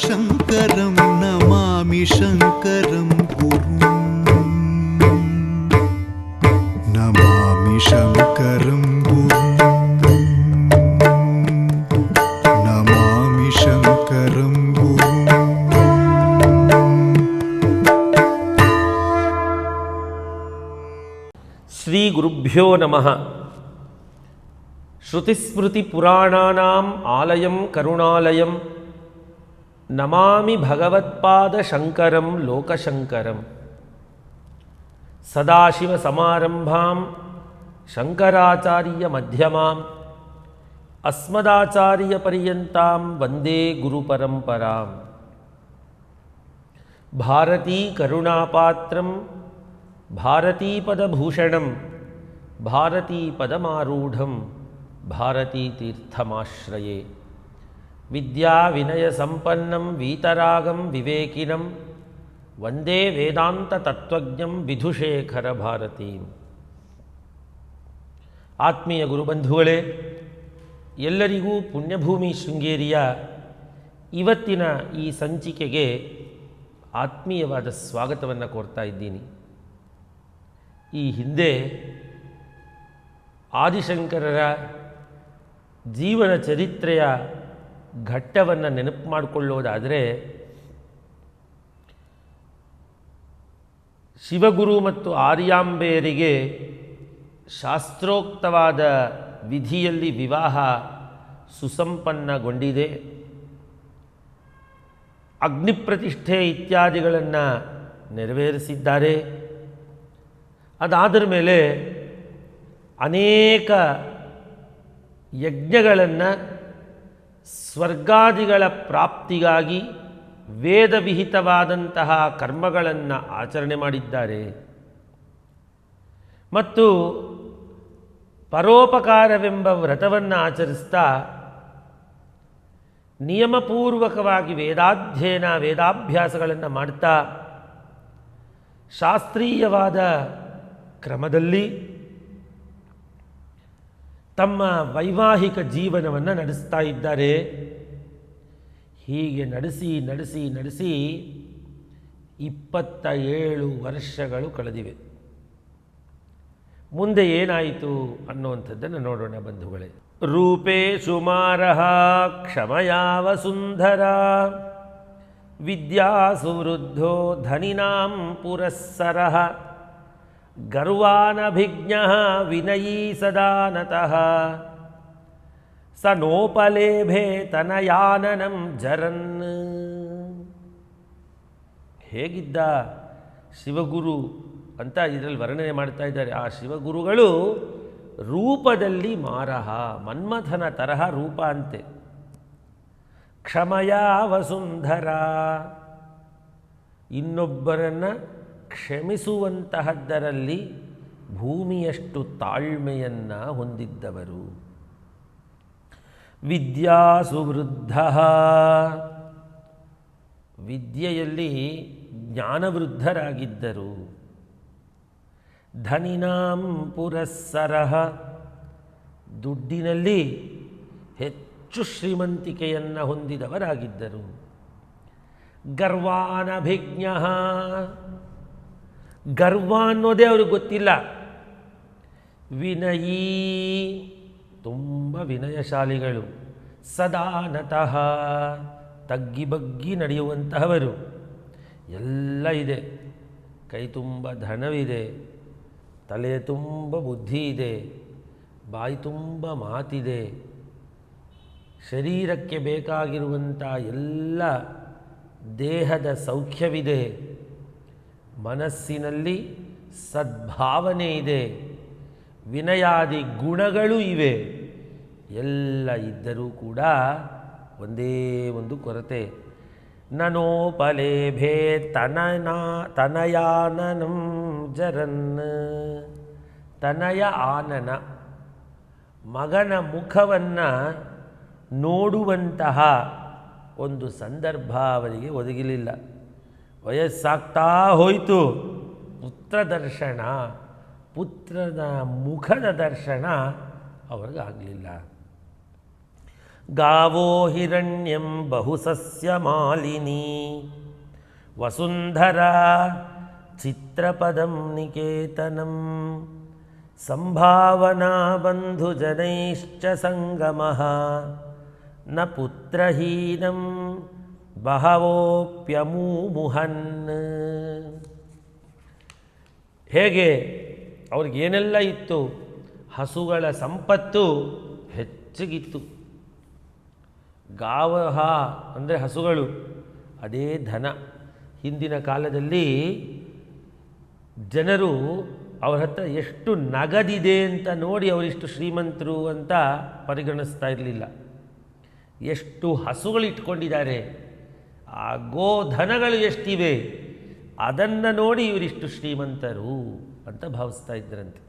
शङ्करं नमामि शङ्करं गुरुम् नमामि शङ्करं गुरुम् नमामि शङ्करं गुरुम् श्रीगुरुभ्यो नमः श्रुतिस्मृतिपुराणानाम् आलयं करुणालयं नमामि भगवत्पादशङ्करं लोकशङ्करं। सदाशिवसमारम्भां शङ्कराचार्यमध्यमाम् अस्मदाचार्यपर्यन्तां वंदे गुरुपरम्परां भारतीकरुणापात्रं भारतीपदभूषणं भारतीपदमारूढम्। ಭಾರತೀ ವಿದ್ಯಾ ವಿನಯ ಸಂಪನ್ನಂ ಭಾರತೀತೀರ್ಥಮಾಶ್ರಯೇ ವೀತರಾಗಂ ವಿವೇಕಿನಂ ವಂದೇ ವೇದಾಂತ ತತ್ವಜ್ಞಂ ವಿಧುಶೇಖರ ಭಾರತೀಂ ಆತ್ಮೀಯ ಗುರುಬಂಧುಗಳೇ, ಎಲ್ಲರಿಗೂ ಪುಣ್ಯಭೂಮಿ ಶೃಂಗೇರಿಯ ಇವತ್ತಿನ ಈ ಸಂಚಿಕೆಗೆ ಆತ್ಮೀಯವಾದ ಸ್ವಾಗತವನ್ನು ಕೋರ್ತಾ ಇದ್ದೀನಿ. ಈ ಹಿಂದೆ ಆದಿಶಂಕರರ ಜೀವನ ಚರಿತ್ರೆಯ ಘಟ್ಟವನ್ನು ನೆನಪು ಮಾಡಿಕೊಳ್ಳೋದಾದರೆ ಶಿವಗುರು ಮತ್ತು ಆರ್ಯಾಂಬೆಯರಿಗೆ ಶಾಸ್ತ್ರೋಕ್ತವಾದ ವಿಧಿಯಲ್ಲಿ ವಿವಾಹ ಸುಸಂಪನ್ನಗೊಂಡಿದೆ. ಅಗ್ನಿಪ್ರತಿಷ್ಠೆ ಇತ್ಯಾದಿಗಳನ್ನು ನೆರವೇರಿಸಿದ್ದಾರೆ. ಅದಾದರ ಮೇಲೆ ಅನೇಕ ಯಜ್ಞಗಳನ್ನು ಸ್ವರ್ಗಾದಿಗಳ ಪ್ರಾಪ್ತಿಗಾಗಿ ವೇದವಿಹಿತವಾದಂತಹ ಕರ್ಮಗಳನ್ನು ಆಚರಣೆ ಮಾಡಿದ್ದಾರೆ. ಮತ್ತು ಪರೋಪಕಾರವೆಂಬ ವ್ರತವನ್ನು ಆಚರಿಸ್ತಾ ನಿಯಮಪೂರ್ವಕವಾಗಿ ವೇದಾಧ್ಯಯನ, ವೇದಾಭ್ಯಾಸಗಳನ್ನು ಮಾಡ್ತಾ ಶಾಸ್ತ್ರೀಯವಾದ ಕ್ರಮದಲ್ಲಿ ತಮ್ಮ ವೈವಾಹಿಕ ಜೀವನವನ್ನು ನಡೆಸ್ತಾ ಇದ್ದಾರೆ. ಹೀಗೆ ನಡೆಸಿ ನಡೆಸಿ ನಡೆಸಿ ಇಪ್ಪತ್ತ ಏಳು ವರ್ಷಗಳು ಕಳೆದಿವೆ. ಮುಂದೆ ಏನಾಯಿತು ಅನ್ನುವಂಥದ್ದನ್ನು ನೋಡೋಣ ಬಂಧುಗಳೇ. ರೂಪೇ ಸುಮಾರಹ ಕ್ಷಮಯಾವ ಸುಂದರ, ವಿದ್ಯಾಸುವೃದ್ಧೋ ಧನಿನಾಂ ಪುರಸ್ಸರಃ. ಗರ್ವಾನಭಿಜ್ಞ ವಿನಯೀ ಸದಾನತಃ. ಸ ನೋಪಲೇಭೆ ತನಯಾನನಂ ಜರನ್. ಹೇಗಿದ್ದ ಶಿವಗುರು ಅಂತ ಇದರಲ್ಲಿ ವರ್ಣನೆ ಮಾಡ್ತಾ ಇದ್ದಾರೆ. ಆ ಶಿವಗುರುಗಳು ರೂಪದಲ್ಲಿ ಮಾರಹ, ಮನ್ಮಥನ ತರಹ ರೂಪ ಅಂತೆ. ಕ್ಷಮಯ ವಸುಂಧರ ಇನ್ನೊಬ್ಬರನ್ನು ಕ್ಷಮಿಸುವಂತಹದ್ದರಲ್ಲಿ ಭೂಮಿಯಷ್ಟು ತಾಳ್ಮೆಯನ್ನು ಹೊಂದಿದ್ದವರು. ವಿದ್ಯಾಸುವೃದ್ಧ ವಿದ್ಯೆಯಲ್ಲಿ ಜ್ಞಾನವೃದ್ಧರಾಗಿದ್ದರು. ಧನಿನಾಂ ಪುರಸ್ಸರ. ದುಡ್ಡಿನಲ್ಲಿ ಹೆಚ್ಚು ಶ್ರೀಮಂತಿಕೆಯನ್ನು ಹೊಂದಿದವರಾಗಿದ್ದರು. ಗರ್ವಾನಭಿಜ್ಞ. ಗರ್ವ ಅನ್ನೋದೇ ಅವ್ರಿಗೆ ಗೊತ್ತಿಲ್ಲ. ವಿನಯೀ, ತುಂಬ ವಿನಯಶಾಲಿಗಳು. ಸದಾನತಃ ತಗ್ಗಿ ಬಗ್ಗಿ ನಡೆಯುವಂತಹವರು. ಎಲ್ಲ ಇದೆ. ಕೈ ತುಂಬ ಧನವಿದೆ. ತಲೆ ತುಂಬ ಬುದ್ಧಿ ಇದೆ ಬಾಯಿ ತುಂಬ ಮಾತಿದೆ. ಶರೀರಕ್ಕೆ ಬೇಕಾಗಿರುವಂಥ ಎಲ್ಲ ದೇಹದ ಸೌಖ್ಯವಿದೆ. ಮನಸ್ಸಿನಲ್ಲಿ ಸದ್ಭಾವನೆ ಇದೆ. ವಿನಯಾದಿ ಗುಣಗಳು ಇವೆ. ಎಲ್ಲ ಇದ್ದರೂ ಕೂಡ ಒಂದೇ ಒಂದು ಕೊರತೆ. ನನೋಪಲೇಭೆ ತನನ, ತನಯಾನನಂ ಜರನ್. ತನಯ ಆನನ. ಮಗನ ಮುಖವನ್ನು ನೋಡುವಂತಹ ಒಂದು ಸಂದರ್ಭ ಅವರಿಗೆ ಒದಗಿಲಿಲ್ಲ. ವಯಸ್ಸಾಗ್ತಾ ಹೋಯಿತು ಪುತ್ರ ದರ್ಶನ ಪುತ್ರನ ಮುಖದ ದರ್ಶನ ಅವ್ರಿಗಾಗಲಿಲ್ಲ ಗಾವೋ ಹಿರಣ್ಯಂ ಬಹುಸಸ್ಯ ಮಾಲಿನಿ ವಸುಂಧರಾ ಚಿತ್ರಪದಂ ನಿಕೇತನಂ ಸಂಭಾವನಾ ಬಂಧುಜನೈಶ್ಚ ಸಂಗಮಃ ನ ಪುತ್ರಹೀನಂ ಬಹವೋಪ್ಯಮೂಮುಹನ್. ಹೇಗೆ? ಅವ್ರಿಗೇನೆಲ್ಲ ಇತ್ತು? ಹಸುಗಳ ಸಂಪತ್ತು ಹೆಚ್ಚಿಗಿತ್ತು. ಗಾವಹ ಅಂದರೆ ಹಸುಗಳು, ಅದೇ ಧನ. ಹಿಂದಿನ ಕಾಲದಲ್ಲಿ ಜನರು ಅವ್ರ ಹತ್ರ ಎಷ್ಟು ನಗದಿದೆ ಅಂತ ನೋಡಿ ಅವರಿಷ್ಟು ಶ್ರೀಮಂತರು ಅಂತ ಪರಿಗಣಿಸ್ತಾ ಇರಲಿಲ್ಲ. ಎಷ್ಟು ಹಸುಗಳು ಇಟ್ಕೊಂಡಿದ್ದಾರೆ ಆ ಗೋಧನಗಳು ಎಷ್ಟಿವೆ ಅದನ್ನು ನೋಡಿ ಇವರಿಷ್ಟು ಶ್ರೀಮಂತರು ಅಂತ ಭಾವಿಸ್ತಾ ಇದ್ದರಂತೆ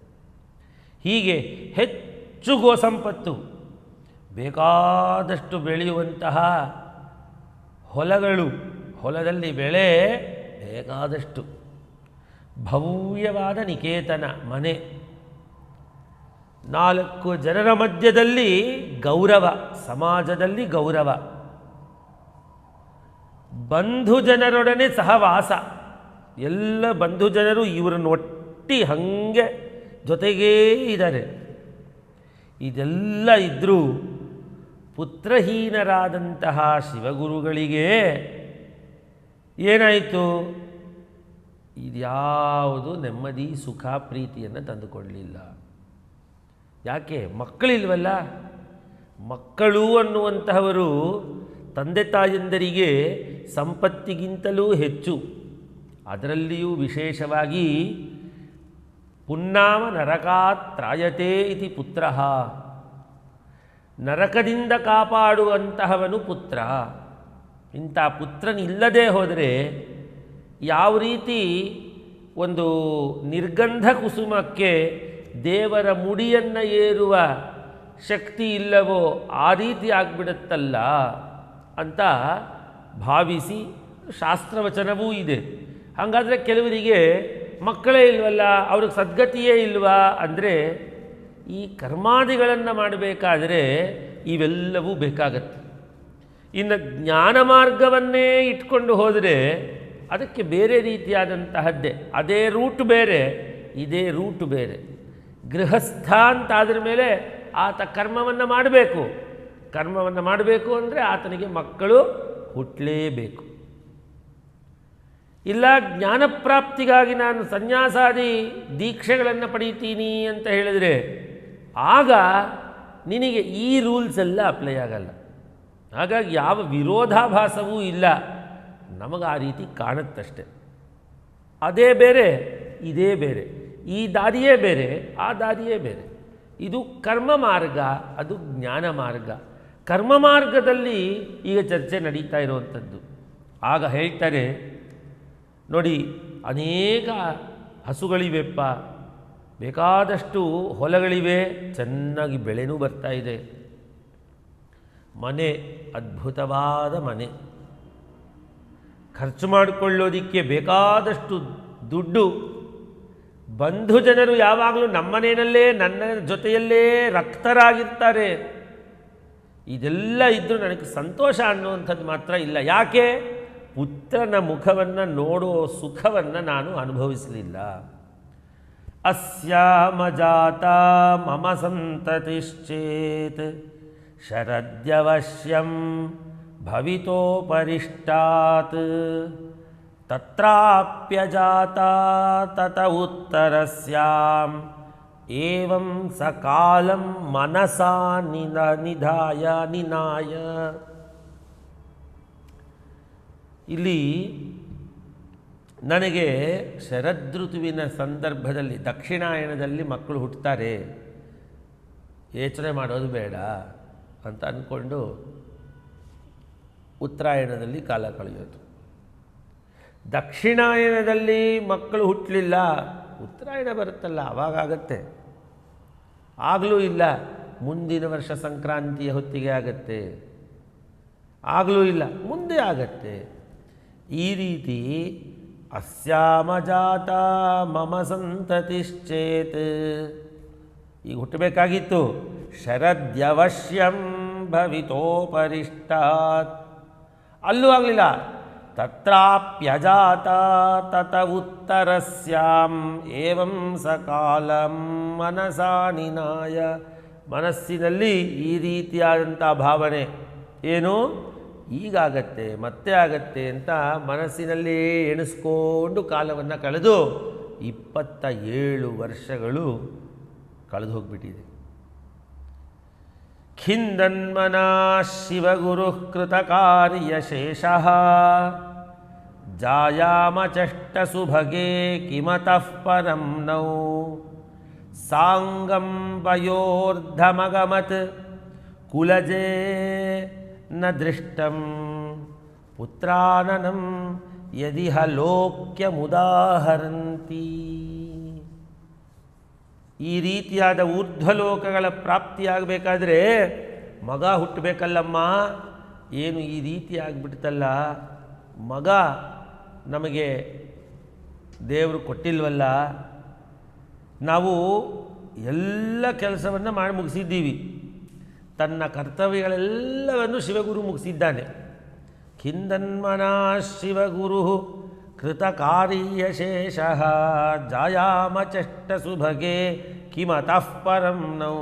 ಹೀಗೆ ಹೆಚ್ಚು ಗೋ ಸಂಪತ್ತು, ಬೇಕಾದಷ್ಟು ಬೆಳೆಯುವಂತಹ ಹೊಲಗಳು, ಹೊಲದಲ್ಲಿ ಬೆಳೆ ಬೇಕಾದಷ್ಟು. ಭವ್ಯವಾದ ನಿಕೇತನ ಮನೆ. ನಾಲ್ಕು ಜನರ ಮಧ್ಯದಲ್ಲಿ ಗೌರವ, ಸಮಾಜದಲ್ಲಿ ಗೌರವ. ಬಂಧು ಜನರೊಡನೆ ಸಹವಾಸ ಎಲ್ಲ ಬಂಧು ಜನರು ಇವರನ್ನು ಒಟ್ಟಿ ಹಾಗೆ ಜೊತೆಗೇ ಇದ್ದಾರೆ. ಇದೆಲ್ಲ ಇದ್ದರೂ ಪುತ್ರಹೀನರಾದಂತಹ ಶಿವಗುರುಗಳಿಗೆ ಏನಾಯಿತು? ಇದ್ಯಾವುದು ನೆಮ್ಮದಿ, ಸುಖ, ಪ್ರೀತಿಯನ್ನು ತಂದುಕೊಳ್ಳಲಿಲ್ಲ ಯಾಕೆ? ಮಕ್ಕಳಿಲ್ವಲ್ಲ? ಮಕ್ಕಳು ಅನ್ನುವಂತಹವರು ತಂದೆ ತಾಯಂದರಿಗೆ ಸಂಪತ್ತಿಗಿಂತಲೂ ಹೆಚ್ಚು. ಅದರಲ್ಲಿಯೂ ವಿಶೇಷವಾಗಿ ಪುನ್ನಾಮ ನರಕಾತ್ರಾಯತೆ ಇತಿ ಪುತ್ರ. ನರಕದಿಂದ ಕಾಪಾಡುವಂತಹವನು ಪುತ್ರ. ಇಂಥ ಪುತ್ರನಿಲ್ಲದೆ ಹೋದರೆ ಯಾವ ರೀತಿ ಒಂದು ನಿರ್ಗಂಧ ಕುಸುಮಕ್ಕೆ ದೇವರ ಮುಡಿಯನ್ನು ಏರುವ ಶಕ್ತಿ ಇಲ್ಲವೋ ಆ ರೀತಿ ಆಗಿಬಿಡುತ್ತಲ್ಲ ಅಂತ ಭಾವಿಸಿ ಶಾಸ್ತ್ರವಚನವೂ ಇದೆ. ಹಾಗಾದರೆ ಕೆಲವರಿಗೆ ಮಕ್ಕಳೇ ಇಲ್ವಲ್ಲ, ಅವ್ರಿಗೆ ಸದ್ಗತಿಯೇ ಇಲ್ವಾ ಅಂದರೆ ಈ ಕರ್ಮಾದಿಗಳನ್ನು ಮಾಡಬೇಕಾದರೆ ಇವೆಲ್ಲವೂ ಬೇಕಾಗತ್ತೆ. ಇನ್ನು ಜ್ಞಾನ ಮಾರ್ಗವನ್ನೇ ಇಟ್ಕೊಂಡು ಹೋದರೆ ಅದಕ್ಕೆ ಬೇರೆ ರೀತಿಯಾದಂತಹದ್ದೇ. ಅದೇ ರೂಟ್ ಬೇರೆ, ಇದೇ ರೂಟ್ ಬೇರೆ. ಗೃಹಸ್ಥ ಅಂತಾದ್ರ ಮೇಲೆ ಆತ ಕರ್ಮವನ್ನು ಮಾಡಬೇಕು. ಕರ್ಮವನ್ನು ಮಾಡಬೇಕು ಅಂದರೆ ಆತನಿಗೆ ಮಕ್ಕಳು ಹುಟ್ಟಲೇಬೇಕು ಇಲ್ಲ, ಜ್ಞಾನಪ್ರಾಪ್ತಿಗಾಗಿ ನಾನು ಸನ್ಯಾಸಾದಿ ದೀಕ್ಷೆಗಳನ್ನು ಪಡೀತೀನಿ ಅಂತ ಹೇಳಿದರೆ, ಆಗ ನಿನಗೆ ಈ ರೂಲ್ಸ್ ಎಲ್ಲ ಅಪ್ಲೈ ಆಗಲ್ಲ. ಹಾಗಾಗಿ ಯಾವ ವಿರೋಧಾಭಾಸವೂ ಇಲ್ಲ. ನಮಗೆ ಆ ರೀತಿ ಕಾಣುತ್ತಷ್ಟೆ. ಅದೇ ಬೇರೆ, ಇದೇ ಬೇರೆ. ಈ ದಾರಿಯೇ ಬೇರೆ, ಆ ದಾರಿಯೇ ಬೇರೆ. ಇದು ಕರ್ಮ ಮಾರ್ಗ, ಅದು ಜ್ಞಾನ ಮಾರ್ಗ. ಕರ್ಮ ಮಾರ್ಗದಲ್ಲಿ ಈಗ ಚರ್ಚೆ ನಡೀತಾ ಇರುವಂಥದ್ದು. ಆಗ ಹೇಳ್ತಾರೆ, ನೋಡಿ, ಅನೇಕ ಹಸುಗಳಿವೆಪ್ಪ. ಬೇಕಾದಷ್ಟು ಹೊಲಗಳಿವೆ, ಚೆನ್ನಾಗಿ ಬೆಳೆನೂ ಬರ್ತಾ ಇದೆ. ಮನೆ, ಅದ್ಭುತವಾದ ಮನೆ. ಖರ್ಚು ಮಾಡಿಕೊಳ್ಳೋದಿಕ್ಕೆ ಬೇಕಾದಷ್ಟು ದುಡ್ಡು. ಬಂಧು ಜನರು ಯಾವಾಗಲೂ ನಮ್ಮನೆಯಲ್ಲೇ ನನ್ನ ಜೊತೆಯಲ್ಲೇ ರಕ್ತರಾಗಿರ್ತಾರೆ. ಇದೆಲ್ಲ ಇದ್ದರೂ ನನಗೆ ಸಂತೋಷ ಅನ್ನುವಂಥದ್ದು ಮಾತ್ರ ಇಲ್ಲ. ಯಾಕೆ? ಪುತ್ರನ ಮುಖವನ್ನು ನೋಡುವ ಸುಖವನ್ನು ನಾನು ಅನುಭವಿಸಲಿಲ್ಲ. ಅಸ್ಯಾಮಜಾತ ಮಮ ಸಂತತಿಶ್ಚೇತ್ ಶರದ್ಯವಶ್ಯಂ ಭವಿತೋಪರಿಷ್ಟಾತ್ ತತ್ರಾಪ್ಯಜಾತ ತತ ಉತ್ತರಸ್ಯಾಂ ಏವಂ ಸಕಾಲಂ ಮನಸ ನಿನ ನಿಧಾಯ ನಿನಾಯ ಇಲ್ಲಿ ನನಗೆ ಶರದೃತುವಿನ ಸಂದರ್ಭದಲ್ಲಿ ದಕ್ಷಿಣಾಯಣದಲ್ಲಿ ಮಕ್ಕಳು ಹುಟ್ಟುತ್ತಾರೆ. ಯೋಚನೆ ಮಾಡೋದು ಬೇಡ ಅಂತ ಅಂದ್ಕೊಂಡು ಉತ್ತರಾಯಣದಲ್ಲಿ ಕಾಲ ಕಳೆಯೋದು. ದಕ್ಷಿಣಾಯನದಲ್ಲಿ ಮಕ್ಕಳು ಹುಟ್ಟಲಿಲ್ಲ. ಉತ್ತರಾಯಣ ಬರುತ್ತಲ್ಲ ಆವಾಗತ್ತೆ ಆಗಲೂ ಇಲ್ಲ, ಮುಂದಿನ ವರ್ಷ ಸಂಕ್ರಾಂತಿಯ ಹೊತ್ತಿಗೆ ಆಗತ್ತೆ. ಆಗಲೂ ಇಲ್ಲ, ಮುಂದೆ ಆಗತ್ತೆ. ಈ ರೀತಿ ಅಸ್ಯಾಮಜಾತ ಮಮ ಸಂತತಿಶ್ಚೇತ್. ಈಗ ಹುಟ್ಟಬೇಕಾಗಿತ್ತು, ಶರದ್ಯವಶ್ಯಂ ಭವಿತೋಪರಿಷ್ಟಾತ್. ಅಲ್ಲೂ ಆಗಲಿಲ್ಲ ತತ್ರಾಪ್ಯಜಾತ ತತ ಉತ್ತರಸ್ಯಾಂ ಏವಂ ಸಕಾಲಂ ಮನಸಾ ನಿನಾಯ ಮನಸ್ಸಿನಲ್ಲಿ ಈ ರೀತಿಯಾದಂಥ ಭಾವನೆ ಏನು? ಈಗಾಗತ್ತೆ, ಮತ್ತೆ ಆಗತ್ತೆ ಅಂತ ಮನಸ್ಸಿನಲ್ಲಿ ಎಣಿಸ್ಕೊಂಡು ಕಾಲವನ್ನು ಕಳೆದು ಇಪ್ಪತ್ತ ಏಳು ವರ್ಷಗಳು ಕಳೆದು ಹೋಗ್ಬಿಟ್ಟಿದೆ. ಖಿಂದನ್ಮನಾ ಶಿವಗುರು ಕೃತಕಾರ್ಯಶೇಷ ಜಾಯಾಮಚಷ್ಟಸುಭಗೆ ಕಿಮತಃ ಪರಂ ನೌ ಸಾಂಗಂ ವಯೋರ್ಧಮಗಮತ್ ಕುಲಜೇ ನ ದೃಷ್ಟಂ ಪುತ್ರಾನನಂ ಯದಿಹ ಲೋಕ್ಯಮುದಾಹರಂತಿ ಈ ರೀತಿಯಾದ ಊರ್ಧ್ವಲೋಕಗಳ ಪ್ರಾಪ್ತಿಯಾಗಬೇಕಾದ್ರೆ ಮಗ ಹುಟ್ಟಬೇಕಲ್ಲಮ್ಮ. ಏನು ಈ ರೀತಿ ಆಗಿಬಿಡ್ತಲ್ಲ? ಮಗ ನಮಗೆ ದೇವರು ಕೊಟ್ಟಿಲ್ವಲ್ಲ? ನಾವು ಎಲ್ಲ ಕೆಲಸವನ್ನು ಮಾಡಿ ಮುಗಿಸಿದ್ದೀವಿ. ತನ್ನ ಕರ್ತವ್ಯಗಳೆಲ್ಲವನ್ನು ಶಿವಗುರು ಮುಗಿಸಿದ್ದಾನೆ. ಖಿಂದನ್ಮನಾ ಶಿವಗುರು ಕೃತಕಾರ್ಯಶೇಷ ಜಾಯಾಮಚಷ್ಟಸುಭಗೆ ಕಿಮತಃ ಪರಂ ನೌ.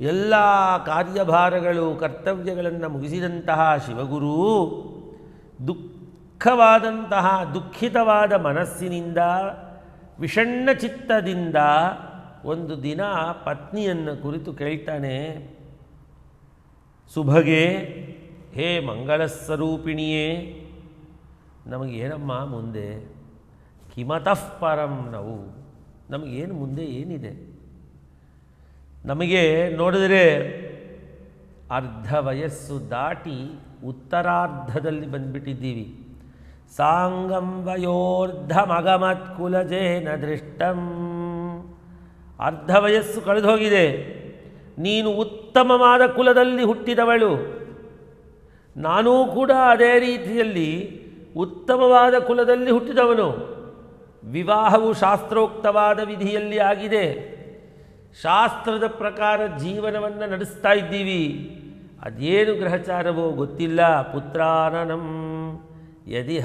ಎಲ್ಲ ಕಾರ್ಯಭಾರಗಳು, ಕರ್ತವ್ಯಗಳನ್ನು ಮುಗಿಸಿದಂತಹ ಶಿವಗುರು ದುಃಖವಾದಂತಹ, ದುಃಖಿತವಾದ ಮನಸ್ಸಿನಿಂದ, ವಿಷಣ್ಣ ಚಿತ್ತದಿಂದ ಒಂದು ದಿನ ಪತ್ನಿಯನ್ನು ಕುರಿತು ಕೇಳ್ತಾನೆ, ಸುಭಗೆ, ಹೇ ಮಂಗಳ ಸ್ವರೂಪಿಣಿಯೇ ನಮಗೇನಮ್ಮ ಮುಂದೆ? ಕಿಮತಃ ಪರಂ ನಾವು. ನಮಗೇನು ಮುಂದೆ ಏನಿದೆ? ನಮಗೆ ನೋಡಿದರೆ ಅರ್ಧ ವಯಸ್ಸು ದಾಟಿ ಉತ್ತರಾರ್ಧದಲ್ಲಿ ಬಂದ್ಬಿಟ್ಟಿದ್ದೀವಿ. ಸಾಂಗಂ ವಯೋರ್ಧಮಗಮತ್ ಕುಲಜೇನ ದೃಷ್ಟಂ. ಅರ್ಧ ವಯಸ್ಸು ಕಳೆದು ಹೋಗಿದೆ ನೀನು ಉತ್ತಮವಾದ ಕುಲದಲ್ಲಿ ಹುಟ್ಟಿದವಳು. ನಾನೂ ಕೂಡ ಅದೇ ರೀತಿಯಲ್ಲಿ ಉತ್ತಮವಾದ ಕುಲದಲ್ಲಿ ಹುಟ್ಟಿದವನು. ವಿವಾಹವು ಶಾಸ್ತ್ರೋಕ್ತವಾದ ವಿಧಿಯಲ್ಲಿ ಆಗಿದೆ. ಶಾಸ್ತ್ರದ ಪ್ರಕಾರ ಜೀವನವನ್ನು ನಡೆಸ್ತಾ ಇದ್ದೀವಿ. ಅದೇನು ಗ್ರಹಚಾರವೋ ಗೊತ್ತಿಲ್ಲ. ಪುತ್ರಾನನಂ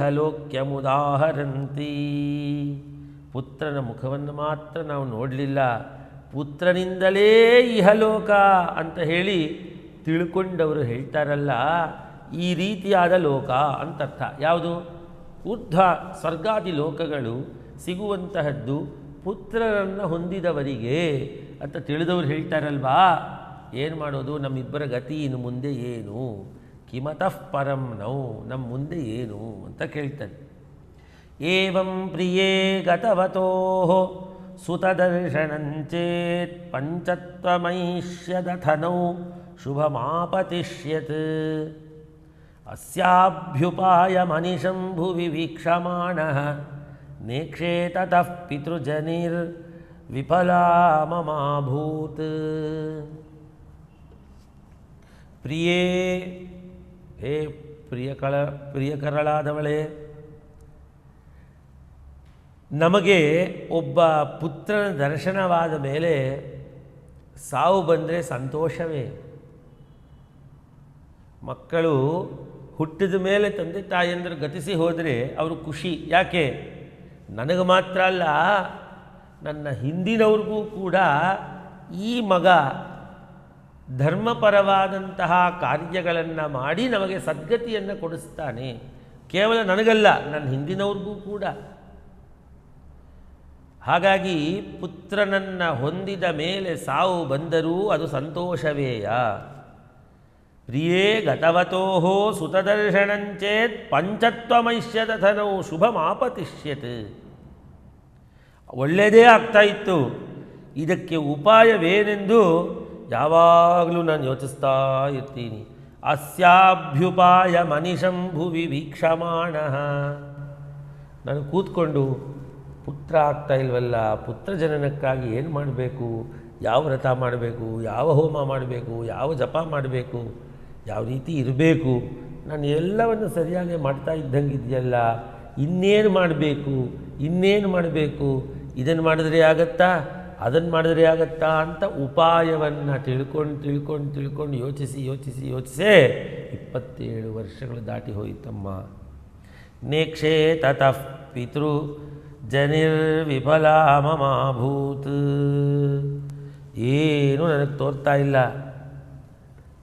ಲೋಕ್ಯಮುದಾಹರಂತಿ ಪುತ್ರನ ಮುಖವನ್ನು ಮಾತ್ರ ನಾವು ನೋಡಲಿಲ್ಲ. ಪುತ್ರನಿಂದಲೇ ಇಹಲೋಕ ಅಂತ ಹೇಳಿ ತಿಳ್ಕೊಂಡವರು ಹೇಳ್ತಾರಲ್ಲ ಈ ರೀತಿಯಾದ ಲೋಕ ಅಂತರ್ಥ. ಯಾವುದು? ಉರ್ಧ ಸ್ವರ್ಗಾದಿ ಲೋಕಗಳು ಸಿಗುವಂತಹದ್ದು ಪುತ್ರರನ್ನು ಹೊಂದಿದವರಿಗೆ ಅಂತ ತಿಳಿದವರು ಹೇಳ್ತಾರಲ್ವಾ? ಏನು ಮಾಡೋದು? ನಮ್ಮಿಬ್ಬರ ಗತಿ ಇನ್ನು ಮುಂದೆ ಏನು? ಕಿಮತಃ ಪರಂ ನೌ ನಮ್ಮ ಮುಂದೆ ಏನು ಅಂತ ಕೇಳ್ತಾರೆ. ಏವಂ ಪ್ರಿಯೇ ಗತವತೋ ಸುತದರ್ಶನಂಚೇತ್ ಪಂಚತ್ವಮೈಷ್ಯದಥನೌ ಶುಭಮಾಪತಿಷ್ಯತ್. ಅಸ್ಯಾಭ್ಯುಪಾಯಮನಿಶಂ ಭುವಿ ವೀಕ್ಷಮಾಣಃ ನೇಕ್ಷೇ ತತಃ ಪಿತೃಜನಿರ್ವಿಫಲಾ ಮಮಾಭೂತ್ ಪ್ರಿಯೇ ಹೇ ಪ್ರಿಯಕಳ ಪ್ರಿಯಕರಳಾದವಳೇ ನಮಗೆ ಒಬ್ಬ ಪುತ್ರನ ದರ್ಶನವಾದ ಮೇಲೆ ಸಾವು ಬಂದರೆ ಸಂತೋಷವೇ. ಮಕ್ಕಳು ಹುಟ್ಟಿದ ಮೇಲೆ ತಂದೆ ತಾಯಿಯಂದರು ಗತಿಸಿ ಹೋದರೆ ಅವರು ಖುಷಿ. ಯಾಕೆ? ನನಗೆ ಮಾತ್ರ ಅಲ್ಲ, ನನ್ನ ಹಿಂದಿನವ್ರಿಗೂ ಕೂಡ ಈ ಮಗ ಧರ್ಮಪರವಾದಂತಹ ಕಾರ್ಯಗಳನ್ನು ಮಾಡಿ ನಮಗೆ ಸದ್ಗತಿಯನ್ನು ಕೊಡಿಸ್ತಾನೆ. ಕೇವಲ ನನಗಲ್ಲ, ನನ್ನ ಹಿಂದಿನವ್ರಿಗೂ ಕೂಡ. ಹಾಗಾಗಿ ಪುತ್ರನನ್ನು ಹೊಂದಿದ ಮೇಲೆ ಸಾವು ಬಂದರೂ ಅದು ಸಂತೋಷವೇಯ. ಪ್ರಿಯೇ ಗತವತೋ ಸುತದರ್ಶನಂಚೇತ್ ಪಂಚತ್ವಮೈಷ್ಯದಥನೌ ಶುಭಮಾಪತಿಷ್ಯತ್ ಒಳ್ಳೆಯದೇ ಆಗ್ತಾ ಇತ್ತು. ಇದಕ್ಕೆ ಉಪಾಯವೇನೆಂದು ಯಾವಾಗಲೂ ನಾನು ಯೋಚಿಸ್ತಾ ಇರ್ತೀನಿ. ಅಸ್ಯಾಭ್ಯುಪಾಯ ಮನಿಷಂ ಭುವಿ ವೀಕ್ಷಮಾಣ. ನಾನು ಕೂತ್ಕೊಂಡು ಪುತ್ರ ಆಗ್ತಾ ಇಲ್ವಲ್ಲ, ಪುತ್ರ ಜನನಕ್ಕಾಗಿ ಏನು ಮಾಡಬೇಕು? ಯಾವ ವ್ರತ ಮಾಡಬೇಕು? ಯಾವ ಹೋಮ ಮಾಡಬೇಕು? ಯಾವ ಜಪ ಮಾಡಬೇಕು? ಯಾವ ರೀತಿ ಇರಬೇಕು? ನಾನು ಎಲ್ಲವನ್ನು ಸರಿಯಾಗಿ ಮಾಡ್ತಾ ಇದ್ದಂಗಿದೆಯಲ್ಲ, ಇನ್ನೇನು ಮಾಡಬೇಕು? ಇನ್ನೇನು ಮಾಡಬೇಕು? ಇದನ್ನು ಮಾಡಿದ್ರೆ ಆಗತ್ತಾ? ಅದನ್ನು ಮಾಡಿದ್ರೆ ಆಗತ್ತಾ ಅಂತ ಉಪಾಯವನ್ನು ತಿಳ್ಕೊಂಡು ತಿಳ್ಕೊಂಡು ತಿಳ್ಕೊಂಡು ಯೋಚಿಸಿ ಯೋಚಿಸಿ, ಯೋಚಿಸೇ ಇಪ್ಪತ್ತೇಳು ವರ್ಷಗಳು ದಾಟಿ ಹೋಯಿತಮ್ಮ. ನೇಕ್ಷೇ ತತಃ ಪಿತೃ ಜನಿರ್ವಿಫಲ ಮಮಾಭೂತ್. ಏನೂ ನನಗೆ ತೋರ್ತಾ ಇಲ್ಲ.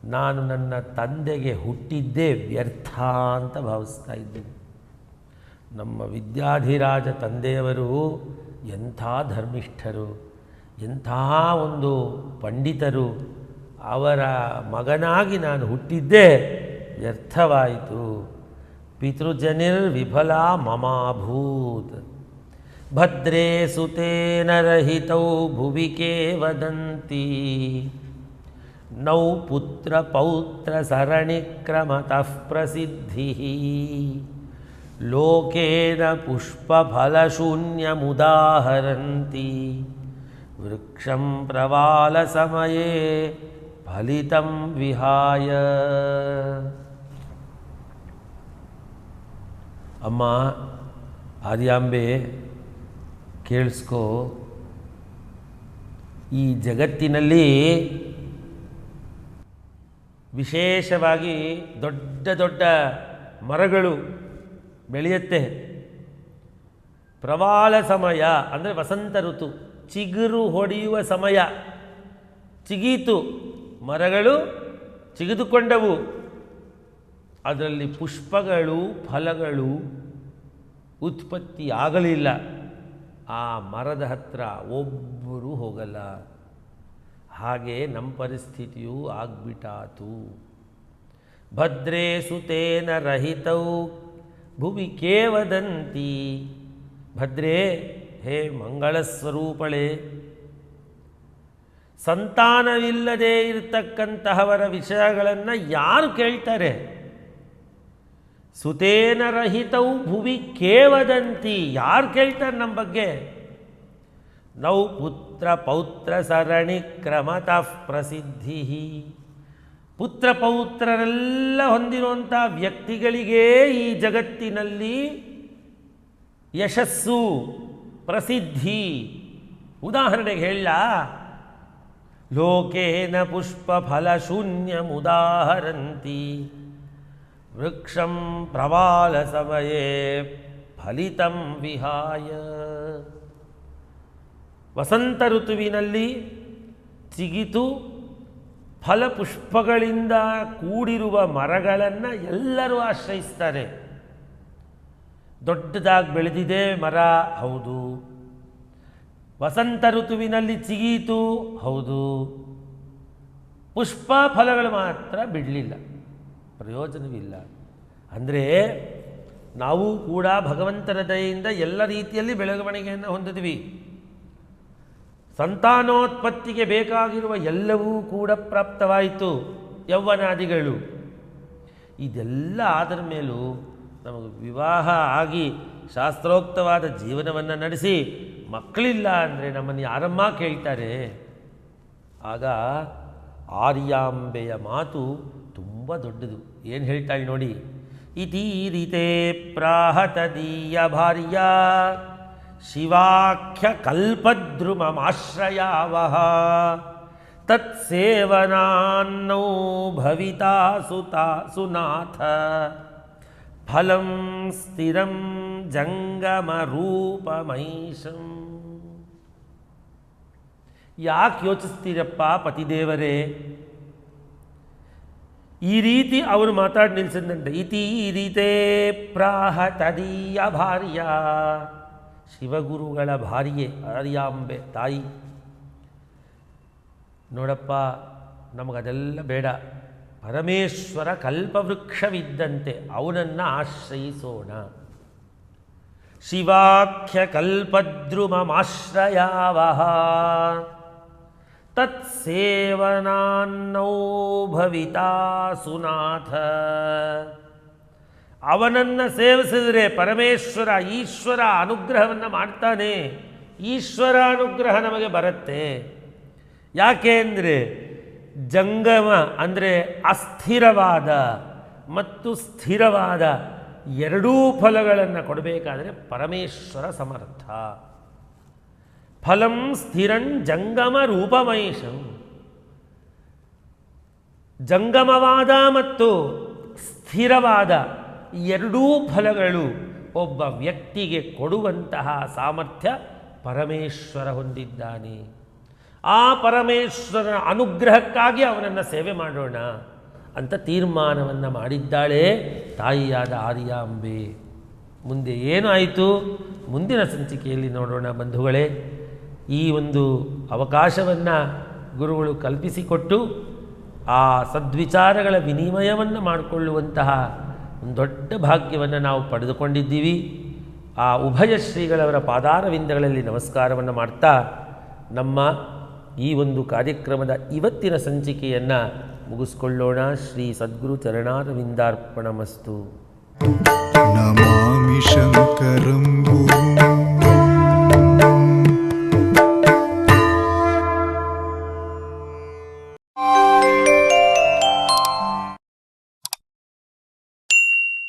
ನಾನು ನನ್ನ ತಂದೆಗೆ ಹುಟ್ಟಿದ್ದೇ ವ್ಯರ್ಥ ಅಂತ ಭಾವಿಸ್ತಾ ಇದ್ದೇನೆ. ನಮ್ಮ ವಿದ್ಯಾಧಿರಾಜ ತಂದೆಯವರು ಎಂಥ ಧರ್ಮಿಷ್ಠರು, ಎಂಥ ಒಂದು ಪಂಡಿತರು, ಅವರ ಮಗನಾಗಿ ನಾನು ಹುಟ್ಟಿದ್ದೇ ವ್ಯರ್ಥವಾಯಿತು. ಪಿತೃಜನಿರ್ ವಿಫಲ ಮಮಾಭೂತ್. ಭದ್ರೇ ಸುತೇನ ರಹಿತೌ ಭುವಿಕೆ ವದಂತಿ. ನೌ ಪುತ್ರ ಪೌತ್ರ ಸರಣಿಕ್ರಮತಃ ಪ್ರಸಿದ್ಧಿ ಲೋಕೇನ ಪುಷ್ಪಫಲಶೂನ್ಯಮುದಾಹರಂತಿ ವೃಕ್ಷಂ ಪ್ರವಾಲಸಮಯೇ ಫಲಿತಂ ವಿಹಾಯ ಅಮ್ಮ ಆರ್ಯಾಂಬೆ ಕೇಳಿಸ್ಕೋ ಈ ಜಗತ್ತಿನಲ್ಲಿ ವಿಶೇಷವಾಗಿ ದೊಡ್ಡ ದೊಡ್ಡ ಮರಗಳು ಬೆಳೆಯುತ್ತೆ. ಪ್ರವಾಳ ಸಮಯ ಅಂದರೆ ವಸಂತ ಋತು, ಚಿಗುರು ಹೊಡೆಯುವ ಸಮಯ. ಚಿಗೀತು, ಮರಗಳು ಚಿಗಿದುಕೊಂಡವು. ಅದರಲ್ಲಿ ಪುಷ್ಪಗಳು, ಫಲಗಳು ಉತ್ಪತ್ತಿ ಆಗಲಿಲ್ಲ ಆ ಮರದ ಹತ್ರ ಒಬ್ಬರೂ ಹೋಗಲ್ಲ. ಹಾಗೆ ನಮ್ಮ ಪರಿಸ್ಥಿತಿಯೂ ಆಗ್ಬಿಟಾತು. ಭದ್ರೇ ಸುತೇನ ರಹಿತೌ, ಭುವಿ ಕೇವದಂತಿ. ಭದ್ರೇ, ಹೇ ಮಂಗಳ ಸ್ವರೂಪಳೆ, ಸಂತಾನವಿಲ್ಲದೆ ಇರತಕ್ಕಂತಹವರ ವಿಷಯಗಳನ್ನು ಯಾರು ಕೇಳ್ತಾರೆ? ಸುತೇನ ರಹಿತವು ಭುವಿ ಕೇವದಂತಿ. ಯಾರು ಕೇಳ್ತಾರೆ ನಮ್ಮ ಬಗ್ಗೆ? ನೌ ಪುತ್ರ ಪೌತ್ರ ಸರಣಿ ಕ್ರಮತಃ ಪ್ರಸಿದ್ಧಿ ಪುತ್ರ ಪೌತ್ರರೆಲ್ಲ ಹೊಂದಿರುವಂಥ ವ್ಯಕ್ತಿಗಳಿಗೆ ಈ ಜಗತ್ತಿನಲ್ಲಿ ಯಶಸ್ಸು, ಪ್ರಸಿದ್ಧಿ. ಉದಾಹರಣೆಗೆ ಹೇಳ. ಲೋಕೇನ ಪುಷ್ಪ ಫಲ ಶೂನ್ಯ ಮುದಾಹರಂತಿ ವೃಕ್ಷಂ ಪ್ರವಾಲ ಸಮಯೇ ಫಲಿತಂ ವಿಹಾಯ. ವಸಂತ ಋತುವಿನಲ್ಲಿ ಚಿಗಿತು ಫಲಪುಷ್ಪಗಳಿಂದ ಕೂಡಿರುವ ಮರಗಳನ್ನು ಎಲ್ಲರೂ ಆಶ್ರಯಿಸ್ತಾರೆ. ದೊಡ್ಡದಾಗಿ ಬೆಳೆದಿದೆ ಮರ, ಹೌದು. ವಸಂತ ಋತುವಿನಲ್ಲಿ ಚಿಗೀತು, ಹೌದು. ಪುಷ್ಪ ಫಲಗಳು ಮಾತ್ರ ಬಿಡಲಿಲ್ಲ. ಪ್ರಯೋಜನವಿಲ್ಲ. ಅಂದರೆ ನಾವು ಕೂಡ ಭಗವಂತನ ದಯೆಯಿಂದ ಎಲ್ಲ ರೀತಿಯಲ್ಲಿ ಬೆಳವಣಿಗೆಯನ್ನು ಹೊಂದಿದ್ವಿ. ಸಂತಾನೋತ್ಪತ್ತಿಗೆ ಬೇಕಾಗಿರುವ ಎಲ್ಲವೂ ಕೂಡ ಪ್ರಾಪ್ತವಾಯಿತು, ಯೌವನಾದಿಗಳು. ಇದೆಲ್ಲ ಆದರ ಮೇಲೂ ನಮಗೆ ವಿವಾಹ ಆಗಿ ಶಾಸ್ತ್ರೋಕ್ತವಾದ ಜೀವನವನ್ನು ನಡೆಸಿ ಮಕ್ಕಳಿಲ್ಲ ಅಂದರೆ ನಮ್ಮನ್ನು ಯಾರಮ್ಮ ಕೇಳ್ತಾರೆ? ಆಗ ಆರ್ಯಾಂಬೆಯ ಮಾತು ತುಂಬ ದೊಡ್ಡದು. ಏನು ಹೇಳ್ತಾಳೆ ನೋಡಿ? ಇತೀರಿತೆ ಪ್ರಾಹತದೀಯ ಭಾರ್ಯ. ಶಿವಾಖ್ಯ ಕಲ್ಪದ್ರುಮಮಾಶ್ರಯಾವಹ ತತ್ಸೇವನಾನ್ನೌ ಭವಿತಾ ಸುತಾ ಸುನಾಥ ಫಲಂ ಸ್ಥಿರಂ ಜಂಗಮರೂಪಮೈಷಂ ಯಾಕೆ ಯೋಚಿಸ್ತೀರಪ್ಪ ಪತಿದೇವರೇ ಈ ರೀತಿ ಅವರು ಮಾತಾಡಿ ನಿಲ್ಸಿದಂತೆ ಇತಿ ರೀತೇ ಪ್ರಾಹ ತದೀಯ ಭಾರ್ಯ ಶಿವಗುರುಗಳ ಭಾರ್ಯೆ ಅರ್ಯಾಂಬೆ ತಾಯಿ. ನೋಡಪ್ಪ, ನಮಗದೆಲ್ಲ ಬೇಡ. ಪರಮೇಶ್ವರ ಕಲ್ಪವೃಕ್ಷವಿದ್ದಂತೆ ಅವನನ್ನು ಆಶ್ರಯಿಸೋಣ. ಶಿವಾಖ್ಯ ಕಲ್ಪದ್ರುಮಮಾಶ್ರಯಾವಹ. ತತ್ಸೇವನಾನ್ನೋ ಭವಿತಾ ಸುನಾಥ. ಅವನನ್ನು ಸೇವಿಸಿದರೆ ಪರಮೇಶ್ವರ ಈಶ್ವರ ಅನುಗ್ರಹವನ್ನು ಮಾಡ್ತಾನೆ. ಈಶ್ವರ ಅನುಗ್ರಹ ನಮಗೆ ಬರುತ್ತೆ. ಯಾಕೆ ಅಂದರೆ ಜಂಗಮ ಅಂದರೆ ಅಸ್ಥಿರವಾದ ಮತ್ತು ಸ್ಥಿರವಾದ ಎರಡೂ ಫಲಗಳನ್ನು ಕೊಡಬೇಕಾದರೆ ಪರಮೇಶ್ವರ ಸಮರ್ಥ. ಫಲಂ ಸ್ಥಿರಂ ಜಂಗಮ ರೂಪಮೈಷಂ. ಜಂಗಮವಾದ ಮತ್ತು ಸ್ಥಿರವಾದ ಎರಡೂ ಫಲಗಳು ಒಬ್ಬ ವ್ಯಕ್ತಿಗೆ ಕೊಡುವಂತಹ ಸಾಮರ್ಥ್ಯ ಪರಮೇಶ್ವರ ಹೊಂದಿದ್ದಾನೆ. ಆ ಪರಮೇಶ್ವರನ ಅನುಗ್ರಹಕ್ಕಾಗಿ ಅವನನ್ನು ಸೇವೆ ಮಾಡೋಣ ಅಂತ ತೀರ್ಮಾನವನ್ನು ಮಾಡಿದ್ದಾಳೆ ತಾಯಿಯಾದ ಆರ್ಯಾಂಬೆ. ಮುಂದೆ ಏನಾಯಿತು? ಮುಂದಿನ ಸಂಚಿಕೆಯಲ್ಲಿ ನೋಡೋಣ ಬಂಧುಗಳೇ. ಈ ಒಂದು ಅವಕಾಶವನ್ನು ಗುರುಗಳು ಕಲ್ಪಿಸಿಕೊಟ್ಟು ಆ ಸದ್ವಿಚಾರಗಳ ವಿನಿಮಯವನ್ನು ಮಾಡಿಕೊಳ್ಳುವಂತಹ ಒಂದು ದೊಡ್ಡ ಭಾಗ್ಯವನ್ನು ನಾವು ಪಡೆದುಕೊಂಡಿದ್ದೀವಿ. ಆ ಉಭಯ ಶ್ರೀಗಳವರ ಪಾದಾರವಿಂದಗಳಲ್ಲಿ ನಮಸ್ಕಾರವನ್ನು ಮಾಡ್ತಾ ನಮ್ಮ ಈ ಒಂದು ಕಾರ್ಯಕ್ರಮದ ಇವತ್ತಿನ ಸಂಚಿಕೆಯನ್ನು ಮುಗಿಸ್ಕೊಳ್ಳೋಣ. ಶ್ರೀ ಸದ್ಗುರು ಚರಣಾರವಿಂದಾರ್ಪಣ ಮಸ್ತು ನಮಾಮಿ ಶಂಕರಂಭೂ